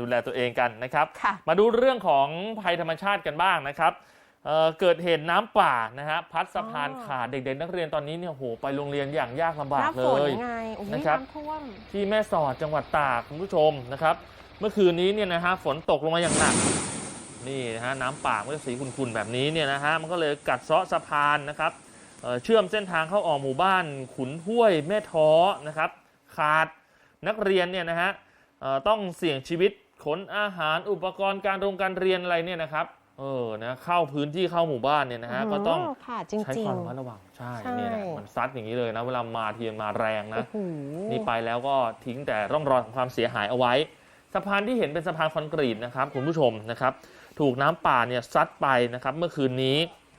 ดูแลตัวเองกันนะครับค่ะมาดูเรื่องของภัยธรรมชาติกันบ้างนะครับเอ่อเกิดเหตุน้ำป่านะฮะพัดสะพานอ๋อขาดเด็กๆนักเรียนตอนนี้เนี่ยโหไปโรงเรียนอย่างยากลำบากหน้าเลฝนยไงโอ้ยนะครับน้ำท่วมที่แม่สอดจังหวัดตากคุณผู้ชมนะครับ เมื่อคืนนี้เนี่ยนะฮะฝนตกลงมาอย่างหนักนี่นะฮะน้ำป่ามันก็สีขุ่นๆแบบนี้เนี่ยนะฮะมันก็เลยกัดเซาะสะพานนะครับเอ่อเชื่อมเส้นทางเข้าออกหมู่บ้านขุนห้วยแม่ท้อนะครับ ขาดนักเรียนเนี่ยนะฮะเอ่อ ต้องเสี่ยงชีวิตขนอาหารอุปกรณ์การโรงการเรียนอะไรเนี่ยนะครับเออนะเข้าพื้นที่เข้าหมู่บ้านเนี่ยนะฮะก็ต้องค่ะจใช้ริคงวามระมัดระวังใช่ใช่เนี่ยนะมันซัดอย่างนี้เลยนะเวลามาทีมันมาแรงๆนะโอ้โหนี่ไปแล้วก็ทิ้งแต่ร่องรอยของความเสียหายเอาไว้ สะพานที่เห็นเป็นสะพานคอนกรีตนะครับคุณผู้ชมนะครับถูกน้ำป่าเนี่ยซัดไปนะครับเมื่อคืนนี้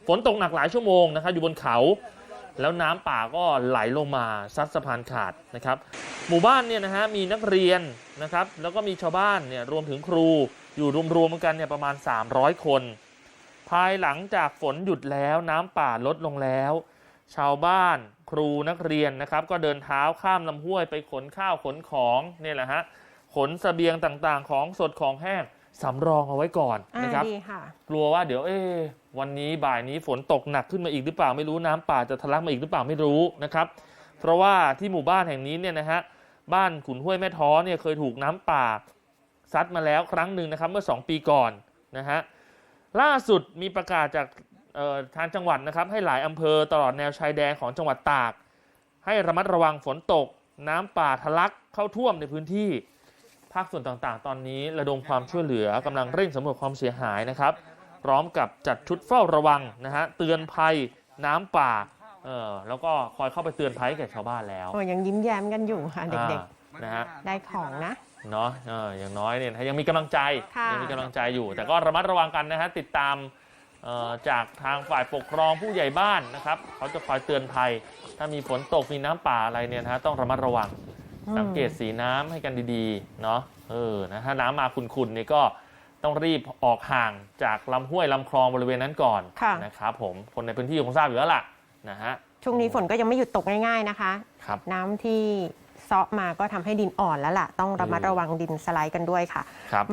ฝนตกหนักหลายชั่วโมงนะครับอยู่บนเขา แล้วน้ำป่าก็ไหลลงมาซัดสะพานขาดนะครับ หมู่บ้านเนี่ยนะฮะมีนักเรียนนะครับ แล้วก็มีชาวบ้านเนี่ยรวมถึงครูอยู่รวมๆกันเนี่ยประมาณ 300 คน ภายหลังจากฝนหยุดแล้วน้ำป่าลดลงแล้ว ชาวบ้านครูนักเรียนนะครับ ก็เดินเท้าข้ามลำห้วยไปขนข้าวขนของเนี่ยแหละฮะขนเสบียงต่างๆ ของสดของแห้ง สำรองเอาไว้ก่อนอ่านะครับดีค่ะกลัวว่าเดี๋ยวเอ๊ะวันนี้บ่ายนี้ฝนตกหนักขึ้นมาอีกหรือเปล่าไม่รู้น้ำป่าจะทะลักมาอีกหรือเปล่าไม่รู้นะครับ เพราะว่าที่หมู่บ้านแห่งนี้เนี่ยนะฮะบ้านขุนห้วยแม่ท้อเนี่ยเคยถูกน้ำป่าซัดมาแล้วครั้งหนึ่งนะครับเมื่อ 2 ปีก่อนนะฮะล่าสุดมีประกาศจากเอ่อทางจังหวัดนะครับ ให้หลายอำเภอตลอดแนวชายแดนของจังหวัดตาก ให้ระมัดระวังฝนตก น้ำป่าทะลักเข้าท่วมในพื้นที่ ภาคส่วนต่างๆ ตอนนี้ระดมความช่วยเหลือกำลังเร่งสำรวจความเสียหายนะครับ พร้อมกับจัดชุดเฝ้าระวังนะฮะเตือนภัยน้ำป่าเออแล้วก็คอยเข้าไปเตือนภัยให้แก่ชาวบ้านแล้วโอ้ยังยิ้มแย้มกันอยู่ค่ะเด็กอ่านะฮะๆได้ของนะเนาะเอออย่างน้อยเนี่ยนะฮะยังมีกำลังใจค่ะยัมีกำลังใจอยู่ แต่ก็ระมัดระวังกันนะฮะติดตามเอ่อจากทางฝ่ายปกครองผู้ใหญ่บ้านนะครับเขาจะคอยเตือนภัย ถ้ามีฝนตกมีน้ำป่าอะไรเนี่ยนะฮะต้องระมัดระวัง สังเกตสีน้ำให้กันดีๆ เนาะเออนะถ้าน้ำมาขุ่นๆนี่ก็ต้องรีบออกห่างจากลำห้วยลำคลองบริเวณนั้นก่อนค่ะนะครับผมคนในพื้นที่คงทราบอยู่แล้วล่ะนะฮะช่วงนี้ฝนก็ยังไม่หยุดตกง่ายๆนะคะครับน้ำที่เซาะมาก็ทำให้ดินอ่อนแล้วล่ะ ต้องระมัดระวังดินสไลด์กันด้วยค่ะครับ